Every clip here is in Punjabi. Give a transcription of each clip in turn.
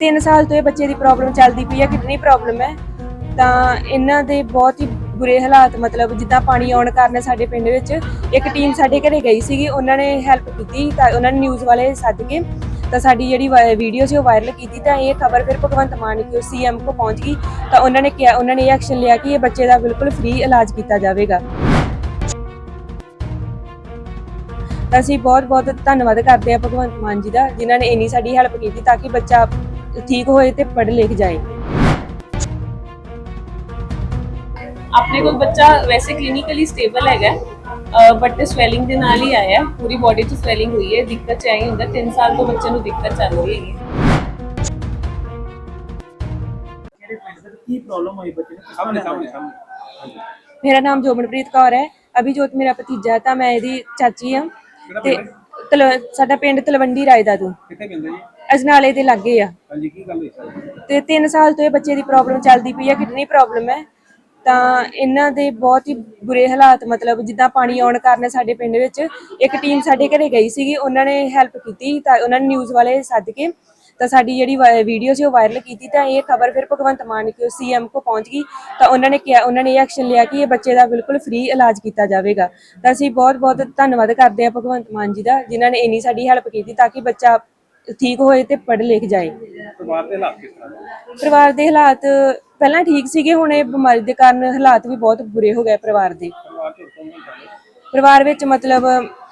3 ਸਾਲ ਤੋਂ ਇਹ ਬੱਚੇ ਦੀ ਪ੍ਰੋਬਲਮ ਚੱਲਦੀ ਪਈ ਹੈ ਕਿਡਨੀ ਪ੍ਰੋਬਲਮ ਹੈ। ਤਾਂ ਇਹਨਾਂ ਦੇ ਬਹੁਤ ਹੀ ਬੁਰੇ ਹਾਲਾਤ, ਮਤਲਬ ਜਿੱਦਾਂ ਪਾਣੀ ਆਉਣ ਕਾਰਨ ਸਾਡੇ ਪਿੰਡ ਵਿੱਚ ਇੱਕ ਟੀਮ ਸਾਡੇ ਘਰੇ ਗਈ ਸੀਗੀ, ਉਹਨਾਂ ਨੇ ਹੈਲਪ ਕੀਤੀ, ਤਾਂ ਉਹਨਾਂ ਨੇ ਨਿਊਜ਼ ਵਾਲੇ ਸੱਦ ਕੇ, ਤਾਂ ਸਾਡੀ ਜਿਹੜੀ ਵੀਡੀਓ ਸੀ ਉਹ ਵਾਇਰਲ ਕੀਤੀ, ਤਾਂ ਇਹ ਖਬਰ ਫਿਰ ਭਗਵੰਤ ਮਾਨ ਕੋ ਸੀਐਮ ਕੋ ਪਹੁੰਚ ਗਈ, ਤਾਂ ਉਹਨਾਂ ਨੇ ਕਿਹਾ, ਉਹਨਾਂ ਨੇ ਇਹ ਐਕਸ਼ਨ ਲਿਆ ਕਿ ਇਹ ਬੱਚੇ ਦਾ ਬਿਲਕੁਲ ਫ੍ਰੀ ਇਲਾਜ ਕੀਤਾ ਜਾਵੇਗਾ। ਤਾਂ ਅਸੀਂ ਬਹੁਤ ਬਹੁਤ ਧੰਨਵਾਦ ਕਰਦੇ ਹਾਂ ਭਗਵੰਤ ਮਾਨ ਜੀ ਦਾ, ਜਿਨ੍ਹਾਂ ਨੇ ਇੰਨੀ ਸਾਡੀ ਹੈਲਪ ਕੀਤੀ, ਤਾਂ ਕਿ ਬੱਚਾ ਠੀਕ ਹੋਏ ਤੇ ਪੜ੍ਹ ਲਿਖ ਜਾਏ। ਆਪਣੇ ਕੋਲ ਬੱਚਾ ਵੈਸੇ ਕਲੀਨਿਕਲੀ ਸਟੇਬਲ ਹੈਗਾ ਬਟ ਸਵੈਲਿੰਗ ਦੇ ਨਾਲ ਹੀ ਆਇਆ ਹੈ। ਪੂਰੀ ਬਾਡੀ 'ਚ ਸਵੈਲਿੰਗ ਹੋਈ ਹੈ ਦਿੱਕਤ ਚਾਹੀ ਹੁੰਦਾ 3 ਸਾਲ ਤੋਂ ਬੱਚੇ ਨੂੰ ਦਿੱਕਤ ਚੱਲ ਰਹੀ ਹੈਗੀ ਕਿਹੜੇ ਪਿੰਡ ਦੇ ਕੀ ਪ੍ਰੋਬਲਮ ਹੋਈ ਬੱਚੇ ਨੂੰ ਸਾਹਮਣੇ ਸਾਹਮਣੇ ਸਾਹਮਣੇ। ਮੇਰਾ ਨਾਮ ਜੋਬਨਪ੍ਰੀਤ ਕੌਰ ਹੈ ਅਭਿਜੋਤ ਮੇਰਾ ਭਤੀਜਾ ਹੈ ਤਾਂ ਮੈਂ ਇਹਦੀ ਚਾਚੀ ਹਾਂ। ਤੇ ਸਾਡਾ ਪਿੰਡ ਤਲਵੰਡੀ ਰਾਇਦਾ ਤੋਂ ਕਿੱਥੇ ਪੈਂਦਾ ਜੀ? ਅਜਨਾਲੇ ਦੇ ਲਾਗੇ ਆ। ਹਾਂਜੀ ਕੀ ਗੱਲ ਹੋਈ ਸਰ? ਤੇ 3 ਸਾਲ ਤੋਂ ਇਹ ਬੱਚੇ ਦੀ ਪ੍ਰੋਬਲਮ ਚੱਲਦੀ ਪਈ ਹੈ ਕਿਡਨੀ ਪ੍ਰੋਬਲਮ ਹੈ। ਤਾਂ ਇਹਨਾਂ ਦੇ ਬਹੁਤ ਹੀ ਬੁਰੇ ਹਾਲਾਤ ਮਤਲਬ ਜਿੱਦਾਂ ਪਾਣੀ ਆਉਣ ਕਾਰਨ ਸਾਡੇ ਪਿੰਡ ਵਿੱਚ ਇੱਕ ਟੀਮ ਸਾਡੇ ਘਰੇ ਗਈ ਸੀਗੀ ਉਹਨਾਂ ਨੇ ਹੈਲਪ ਕੀਤੀ ਤਾਂ ਉਹਨਾਂ ਨੇ ਨਿਊਜ਼ ਵਾਲੇ ਸੱਦ ਕੇ ਤਾਂ ਸਾਡੀ ਜਿਹੜੀ ਵੀਡੀਓ ਸੀ ਉਹ ਵਾਇਰਲ ਕੀਤੀ ਤਾਂ ਇਹ ਖਬਰ ਫਿਰ ਭਗਵੰਤ ਮਾਨ ਕੋ ਸੀਐਮ ਕੋ ਪਹੁੰਚ ਗਈ ਤਾਂ ਉਹਨਾਂ ਨੇ ਕਿਹਾ ਉਹਨਾਂ ਨੇ ਇਹ ਐਕਸ਼ਨ ਲਿਆ ਕਿ ਇਹ ਬੱਚੇ ਦਾ ਬਿਲਕੁਲ ਫ੍ਰੀ ਇਲਾਜ ਕੀਤਾ ਜਾਵੇਗਾ। ਤਾਂ ਅਸੀਂ ਬਹੁਤ ਬਹੁਤ ਧੰਨਵਾਦ ਕਰਦੇ ਹਾਂ ਭਗਵੰਤ ਮਾਨ ਜੀ ਦਾ ਜਿਨ੍ਹਾਂ ਨੇ ਇੰਨੀ ਸਾਡੀ ਹੈਲਪ ਕੀਤੀ ਤਾਂ ਕਿ ਬੱਚਾ ਠੀਕ ਹੋਏ ਤੇ ਪੜ੍ਹ ਲਿਖ ਜਾਏ। ਪਰਿਵਾਰ ਦੇ ਹਾਲਾਤ ਕਿਸ ਤਰ੍ਹਾਂ ਨੇ ਪਰਿਵਾਰ ਦੇ ਹਾਲਾਤ ਪਹਿਲਾਂ ਠੀਕ ਸੀਗੇ ਹੁਣ ਇਹ ਬਿਮਾਰੀ ਦੇ ਕਾਰਨ ਹਾਲਾਤ ਵੀ ਬਹੁਤ ਬੁਰੇ ਹੋ ਗਏ ਪਰਿਵਾਰ ਦੇ। ਪਰਿਵਾਰ ਚ ਹੋਰ ਕੌਣ ਕੌਣ ਚੱਲੇ ਪਰਿਵਾਰ ਵਿੱਚ ਮਤਲਬ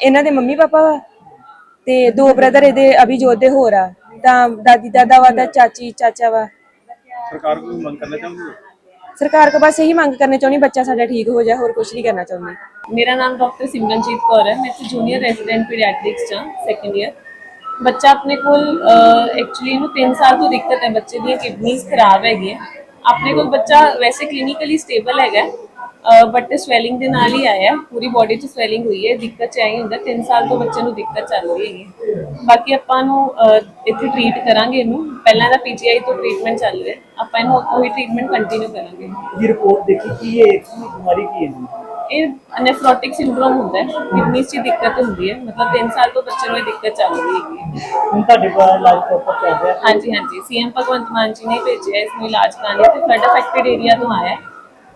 ਇਹਨਾਂ ਦੇ ਮੰਮੀ ਪਾਪਾ ਵਾ ਤੇ ਦੋ ਬ੍ਰਦਰ ਇਹਦੇ ਅਭਿਜੋਤ ਦੇ ਹੋਰ ਆ। ਤਾਂ ਦਾਦੀ ਦਾਦਾ ਵਾ ਤਾਂ ਚਾਚੀ ਚਾਚਾ ਵਾ। ਸਰਕਾਰ ਕੋਲ ਮੰਗ ਕਰਨਾ ਚਾਹੁੰਦੀ ਹੈ? ਸਰਕਾਰ ਕੋ ਬਸ ਇਹੀ ਮੰਗ ਕਰਨੀ ਚਾਹੁੰਦੀ ਬੱਚਾ ਸਾਡਾ ਠੀਕ ਹੋ ਜਾਏ ਹੋਰ ਕੁਝ ਨਹੀਂ ਕਰਨਾ ਚਾਹੁੰਦੀ। ਮੇਰਾ ਨਾਮ ਡਾਕਟਰ ਸਿਮਰਨਜੀਤ ਕੌਰ ਹੈ ਮੈਂ ਇੱਥੇ ਜੂਨੀਅਰ ਰੈਜ਼ੀਡੈਂਟ ਪੀਡੀਆਟ੍ਰਿਕਸ ਚ ਸੈਕੰਡ ਇਅਰ ਬੱਚਾ ਆਪਣੇ ਕੋਲ ਐਕਚੁਅਲੀ ਇਹਨੂੰ 3 ਸਾਲ ਤੋਂ ਦਿੱਕਤ ਹੈ, ਬੱਚੇ ਦੀਆਂ ਕਿਡਨੀਜ਼ ਖਰਾਬ ਹੈਗੀਆਂ। ਆਪਣੇ ਕੋਲ ਬੱਚਾ ਵੈਸੇ ਕਲੀਨਿਕਲੀ ਸਟੇਬਲ ਹੈਗਾ ਬਟ ਸਵੈਲਿੰਗ ਦੇ ਨਾਲ ਹੀ ਆਇਆ ਪੂਰੀ ਬਾਡੀ 'ਚ ਸਵੈਲਿੰਗ ਹੋਈ ਹੈ, ਦਿੱਕਤ ਚ ਚਾਹੀ ਹੁੰਦਾ। 3 ਸਾਲ ਤੋਂ ਬੱਚੇ ਨੂੰ ਦਿੱਕਤ ਚੱਲ ਰਹੀ ਹੈਗੀ ਬਾਕੀ ਆਪਾਂ ਨੂੰ ਇੱਥੇ ਟ੍ਰੀਟ ਕਰਾਂਗੇ ਇਹਨੂੰ। ਪਹਿਲਾਂ ਦਾ ਪੀਜੀਆਈ ਤੋਂ ਟ੍ਰੀਟਮੈਂਟ ਚੱਲ ਰਿਹਾ ਆਪਾਂ ਇਹਨੂੰ ਉਹੀ ਟ੍ਰੀਟਮੈਂਟ ਕੰਟੀਨਿਊ ਕਰਾਂਗੇ। ਇਹ ਰਿਪੋਰਟ ਦੇਖੀ ਕੀ ਇਹ ਬਿਮਾਰੀ ਕੀ ਹੈ ਇਹ ਨੈਫਰੋਟਿਕ ਸਿੰਡਰੋਮ ਹੁੰਦਾ ਹੈ ਕਿਡਨੀਜ਼ 'ਚ ਦਿੱਕਤ ਹੁੰਦੀ ਹੈ ਮਤਲਬ 3 ਸਾਲ ਤੋਂ ਬੱਚੇ ਨੂੰ ਇਹ ਦਿੱਕਤ ਚੱਲ ਰਹੀ ਹੈਗੀ ਹੁਣ ਤੁਹਾਡੇ ਕੋਲ ਇਲਾਜ ਪ੍ਰੋਪਰ ਚੱਲ ਰਿਹਾ ਹਾਂਜੀ ਹਾਂਜੀ। ਸੀਐਮ ਭਗਵੰਤ ਮਾਨ ਜੀ ਨੇ ਭੇਜਿਆ ਇਸ ਨੂੰ ਇਲਾਜ ਕਰਾਉਣ ਲਈ ਤੇ ਫਲੱਡ ਅਫੈਕਟਡ ਏਰੀਆ ਤੋਂ ਆਇਆ ਹੈ।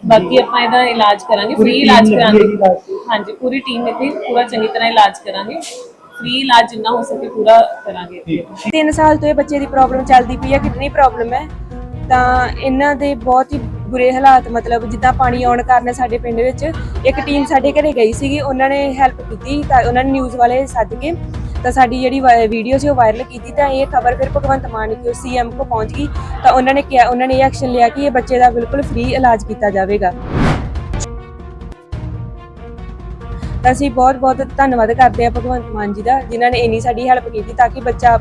ਬਾਕੀ ਆਪਾਂ ਇਹਦਾ ਇਲਾਜ ਕਰਾਂਗੇ ਪੂਰੀ ਫ੍ਰੀ team ਇਲਾਜ ਲੱਗੀ ਕਰਾਂਗੇ। ਇਲਾਜ। ਹਾਂਜੀ ਪੂਰੀ ਟੀਮ ਇੱਥੇ ਪੂਰਾ ਚੰਗੀ ਤਰ੍ਹਾਂ ਇਲਾਜ ਕਰਾਂਗੇ। ਫ੍ਰੀ ਇਲਾਜ ਜਿੰਨਾ ਹੋ ਸਕੇ ਪੂਰਾ ਕਰਾਂਗੇ ਇੱਥੇ। 3 ਸਾਲ ਤੋਂ ਇਹ ਬੱਚੇ ਦੀ ਪ੍ਰੋਬਲਮ ਚੱਲਦੀ ਪਈ ਹੈ ਕਿਡਨੀ ਪ੍ਰੋਬਲਮ ਹੈ। ਤਾਂ ਇਹਨਾਂ ਦੇ ਬਹੁਤ ਹੀ ਬੁਰੇ ਹਾਲਾਤ, ਮਤਲਬ ਜਿੱਦਾਂ ਪਾਣੀ ਆਉਣ ਕਾਰਨ ਸਾਡੇ ਪਿੰਡ ਵਿੱਚ ਇੱਕ ਟੀਮ ਸਾਡੇ ਘਰੇ ਗਈ ਸੀਗੀ, ਉਹਨਾਂ ਨੇ ਹੈਲਪ ਕੀਤੀ, ਤਾਂ ਉਹਨਾਂ ਨੇ ਨਿਊਜ਼ ਵਾਲੇ ਸੱਦ ਕੇ ਤਾਂ ਸਾਡੀ ਜਿਹੜੀ ਵੀਡੀਓ ਸੀ ਉਹ ਵਾਇਰਲ ਕੀਤੀ, ਤਾਂ ਇਹ ਖਬਰ ਫਿਰ ਭਗਵੰਤ ਮਾਨ ਕੋ ਸੀਐਮ ਕੋ ਪਹੁੰਚ ਗਈ, ਤਾਂ ਉਹਨਾਂ ਨੇ ਕਿਹਾ, ਉਹਨਾਂ ਨੇ ਇਹ ਐਕਸ਼ਨ ਲਿਆ ਕਿ ਇਹ ਬੱਚੇ ਦਾ ਬਿਲਕੁਲ ਫ੍ਰੀ ਇਲਾਜ ਕੀਤਾ ਜਾਵੇਗਾ। ਤਾਂ ਅਸੀਂ ਬਹੁਤ ਬਹੁਤ ਧੰਨਵਾਦ ਕਰਦੇ ਹਾਂ ਭਗਵੰਤ ਮਾਨ ਜੀ ਦਾ, ਜਿਨ੍ਹਾਂ ਨੇ ਇੰਨੀ ਸਾਡੀ ਹੈਲਪ ਕੀਤੀ ਤਾਂ ਕਿ ਬੱਚਾ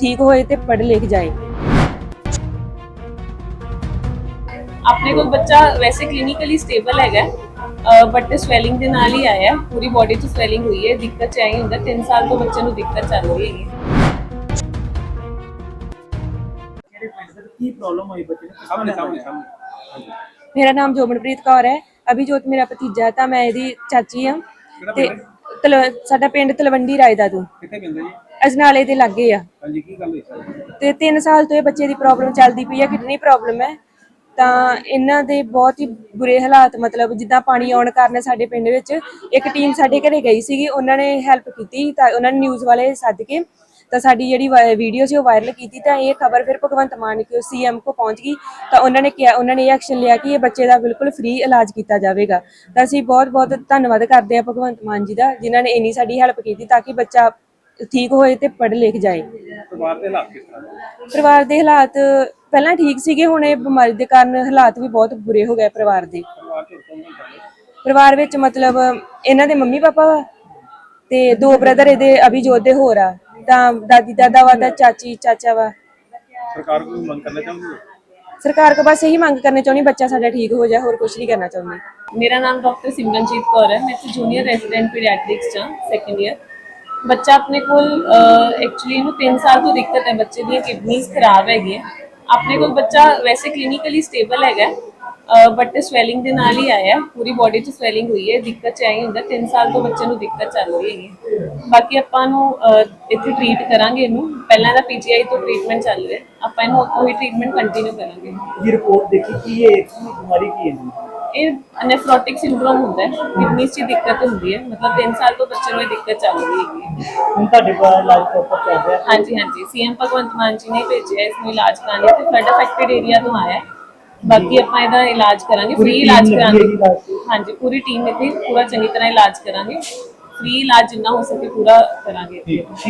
ਠੀਕ ਹੋਏ ਤੇ ਪੜ੍ਹ ਲਿਖ ਜਾਏ। ਆਪਣੇ ਕੋਲ ਬੱਚਾ ਵੈਸੇ ਕਲੀਨਿਕਲੀ ਸਟੇਬਲ ਹੈਗਾ ਬਟ ਸਵੈਲਿੰਗ ਦੇ ਨਾਲ ਹੀ ਆਇਆ ਹੈ। ਪੂਰੀ ਬਾਡੀ 'ਚ ਸਵੈਲਿੰਗ ਹੋਈ ਹੈ ਦਿੱਕਤ ਚਾਹੀ ਹੁੰਦਾ 3 ਸਾਲ ਤੋਂ ਬੱਚੇ ਨੂੰ ਦਿੱਕਤ ਚੱਲ ਰਹੀ ਹੈਗੀ। ਕਿਹੜੇ ਪਿੰਡ ਦੇ ਕੀ ਪ੍ਰੋਬਲਮ ਹੋਈ ਬੱਚੇ ਨੂੰ ਸਾਹਮਣੇ ਸਾਹਮਣੇ ਸਾਹਮਣੇ। ਹਾਂਜੀ ਮੇਰਾ ਨਾਮ ਜੋਬਨਪ੍ਰੀਤ ਕੌਰ ਹੈ। ਅਭਿਜੋਤ ਮੇਰਾ ਭਤੀਜਾ ਹੈ ਤਾਂ ਮੈਂ ਇਹਦੀ ਚਾਚੀ ਹਾਂ। ਤੇ ਸਾਡਾ ਪਿੰਡ ਤਲਵੰਡੀ ਰਾਇਦਾ ਤੋਂ। ਕਿੱਥੇ ਪੈਂਦਾ ਜੀ? ਅਜਨਾਲੇ ਦੇ ਲਾਗੇ ਆ। ਹਾਂਜੀ ਕੀ ਗੱਲ ਹੋਈ ਸਰ? ਤੇ 3 ਸਾਲ ਤੋਂ ਇਹ ਬੱਚੇ ਦੀ ਪ੍ਰੋਬਲਮ ਚੱਲਦੀ ਪਈ ਹੈ ਕਿਡਨੀ ਪ੍ਰੋਬਲਮ ਹੈ। ਤਾਂ ਇਹਨਾਂ ਦੇ ਬਹੁਤ ਹੀ ਬੁਰੇ ਹਾਲਾਤ ਮਤਲਬ ਜਿੱਦਾਂ ਪਾਣੀ ਆਉਣ ਕਾਰਨ ਸਾਡੇ ਪਿੰਡ ਵਿੱਚ ਇੱਕ ਟੀਮ ਸਾਡੇ ਘਰੇ ਗਈ ਸੀਗੀ ਉਹਨਾਂ ਨੇ ਹੈਲਪ ਕੀਤੀ ਤਾਂ ਉਹਨਾਂ ਨੇ ਨਿਊਜ਼ ਵਾਲੇ ਸੱਦ ਕੇ ਤਾਂ ਸਾਡੀ ਜਿਹੜੀ ਵੀਡੀਓ ਸੀ ਉਹ ਵਾਇਰਲ ਕੀਤੀ ਤਾਂ ਇਹ ਖਬਰ ਫਿਰ ਭਗਵੰਤ ਮਾਨ ਕੋ ਸੀਐਮ ਕੋ ਪਹੁੰਚ ਗਈ ਤਾਂ ਉਹਨਾਂ ਨੇ ਕਿਹਾ ਉਹਨਾਂ ਨੇ ਇਹ ਐਕਸ਼ਨ ਲਿਆ ਕਿ ਇਹ ਬੱਚੇ ਦਾ ਬਿਲਕੁਲ ਫ੍ਰੀ ਇਲਾਜ ਕੀਤਾ ਜਾਵੇਗਾ। ਤਾਂ ਅਸੀਂ ਬਹੁਤ ਬਹੁਤ ਧੰਨਵਾਦ ਕਰਦੇ ਹਾਂ ਭਗਵੰਤ ਮਾਨ ਜੀ ਦਾ ਜਿਨ੍ਹਾਂ ਨੇ ਇੰਨੀ ਸਾਡੀ ਹੈਲਪ ਕੀਤੀ ਤਾਂ ਕਿ ਬੱਚਾ ਠੀਕ ਹੋਏ ਤੇ ਪੜ੍ਹ ਲਿਖ ਜਾਏ। ਪਰਿਵਾਰ ਦੇ ਹਾਲਾਤ ਕਿਸ ਤਰ੍ਹਾਂ ਪਰਿਵਾਰ ਦੇ ਹਾਲਾਤ ਪਹਿਲਾਂ ਠੀਕ ਸੀਗੇ ਹੁਣ ਇਹ ਬਿਮਾਰੀ ਦੇ ਕਾਰਨ ਹਾਲਾਤ ਵੀ ਬਹੁਤ ਬੁਰੇ ਹੋ ਗਏ ਪਰਿਵਾਰ ਦੇ। ਪਰਿਵਾਰ ਵਿੱਚ ਮਤਲਬ ਇਹਨਾਂ ਦੇ ਮੰਮੀ ਪਾਪਾ ਵਾ ਤੇ ਦੋ ਬ੍ਰਦਰ ਇਹਦੇ ਅਭਿਜੋਤ ਦੇ ਹੋਰ ਆ। ਤਾਂ ਦਾਦੀ ਦਾਦਾ ਵਾ ਤਾਂ ਚਾਚੀ ਚਾਚਾ ਵਾ। ਸਰਕਾਰ ਕੋਲ ਮੰਗ ਕਰਨਾ ਚਾਹੁੰਦੀ ਹੈ? ਸਰਕਾਰ ਕੋ ਬਸ ਇਹੀ ਮੰਗ ਕਰਨੀ ਚਾਹੁੰਦੀ ਬੱਚਾ ਸਾਡਾ ਠੀਕ ਹੋ ਜਾਏ ਹੋਰ ਕੁਝ ਨਹੀਂ ਕਰਨਾ ਚਾਹੁੰਦੀ। ਮੇਰਾ ਨਾਮ ਡਾਕਟਰ ਸਿਮਰਨਜੀਤ ਕੌਰ ਹੈ ਮੈਂ ਇੱਥੇ ਜੂਨੀਅਰ ਰੈਜ਼ੀਡੈਂਟ ਪੀਡੀਆਟ੍ਰਿਕਸ ਚ ਸੈਕੰਡ ਇਅਰ ਬੱਚਾ ਆਪਣੇ ਕੋਲ ਐਕਚੁਅਲੀ ਇਹਨੂੰ 3 ਸਾਲ ਤੋਂ ਦਿੱਕਤ ਹੈ ਬੱਚੇ ਦੀਆਂ ਕਿਡਨੀਜ਼ ਖਰਾਬ ਹੈਗੀਆਂ। ਆਪਣੇ ਕੋਲ ਬੱਚਾ ਵੈਸੇ ਕਲੀਨਿਕਲੀ ਸਟੇਬਲ ਹੈਗਾ ਬਟ ਸਵੈਲਿੰਗ ਦੇ ਨਾਲ ਹੀ ਆਇਆ ਪੂਰੀ ਬਾਡੀ 'ਚ ਸਵੈਲਿੰਗ ਹੋਈ ਹੈ, ਦਿੱਕਤ ਚ ਆਈ ਹੁੰਦਾ 3 ਸਾਲ ਤੋਂ ਬੱਚੇ ਨੂੰ ਦਿੱਕਤ ਚੱਲ ਰਹੀ ਹੈਗੀ ਬਾਕੀ ਆਪਾਂ ਨੂੰ ਇੱਥੇ ਟ੍ਰੀਟ ਕਰਾਂਗੇ ਇਹਨੂੰ, ਪਹਿਲਾਂ ਦਾ ਪੀਜੀਆਈ ਤੋਂ ਟ੍ਰੀਟਮੈਂਟ ਚੱਲ ਰਿਹਾ ਆਪਾਂ ਇਹਨੂੰ ਉਹੀ ਟ੍ਰੀਟਮੈਂਟ ਕੰਟੀਨਿਊ ਕਰਾਂਗੇ। ਇਹ ਰਿਪੋਰਟ ਦੇਖੀ, ਕੀ ਹੈ ਬਿਮਾਰੀ ਕੀ ਹੈ ਇਹ ਨੈਫਰੋਟਿਕ ਸਿੰਡਰੋਮ ਹੁੰਦਾ ਹੈ ਕਿਡਨੀਸ 'ਚ ਦਿੱਕਤ ਹੁੰਦੀ ਹੈ ਮਤਲਬ 3 ਸਾਲ ਤੋਂ ਬੱਚੇ ਨੂੰ ਇਹ ਦਿੱਕਤ ਚੱਲ ਰਹੀ ਹੈਗੀ ਹੁਣ ਤੁਹਾਡੇ ਕੋਲ ਇਲਾਜ ਪ੍ਰੋਪਰ ਚੱਲ ਰਿਹਾ ਹਾਂਜੀ ਹਾਂਜੀ। ਸੀਐਮ ਭਗਵੰਤ ਮਾਨ ਜੀ ਨੇ ਭੇਜਿਆ ਇਸ ਨੂੰ ਇਲਾਜ ਕਰਾਉਣ ਲਈ ਤੇ ਫਲੱਡ ਅਫੈਕਟਡ ਏਰੀਆ ਤੋਂ ਆਇਆ ਹੈ। ਬਾਕੀ ਆਪਾਂ ਇਹਦਾ ਇਲਾਜ ਕਰਾਂਗੇ ਪੂਰੀ ਫ੍ਰੀ team ਇਲਾਜ ਲੱਗੀ ਕਰਾਂਗੇ। ਹੈਗੀ ਇਲਾਜ ਦੀ? ਹਾਂਜੀ ਪੂਰੀ ਟੀਮ ਇੱਥੇ ਪੂਰਾ ਚੰਗੀ ਤਰ੍ਹਾਂ ਇਲਾਜ ਕਰਾਂਗੇ। ਫ੍ਰੀ ਇਲਾਜ ਜਿੰਨਾ ਹੋ ਸਕੇ ਪੂਰਾ ਕਰਾਂਗੇ। ਠੀਕ।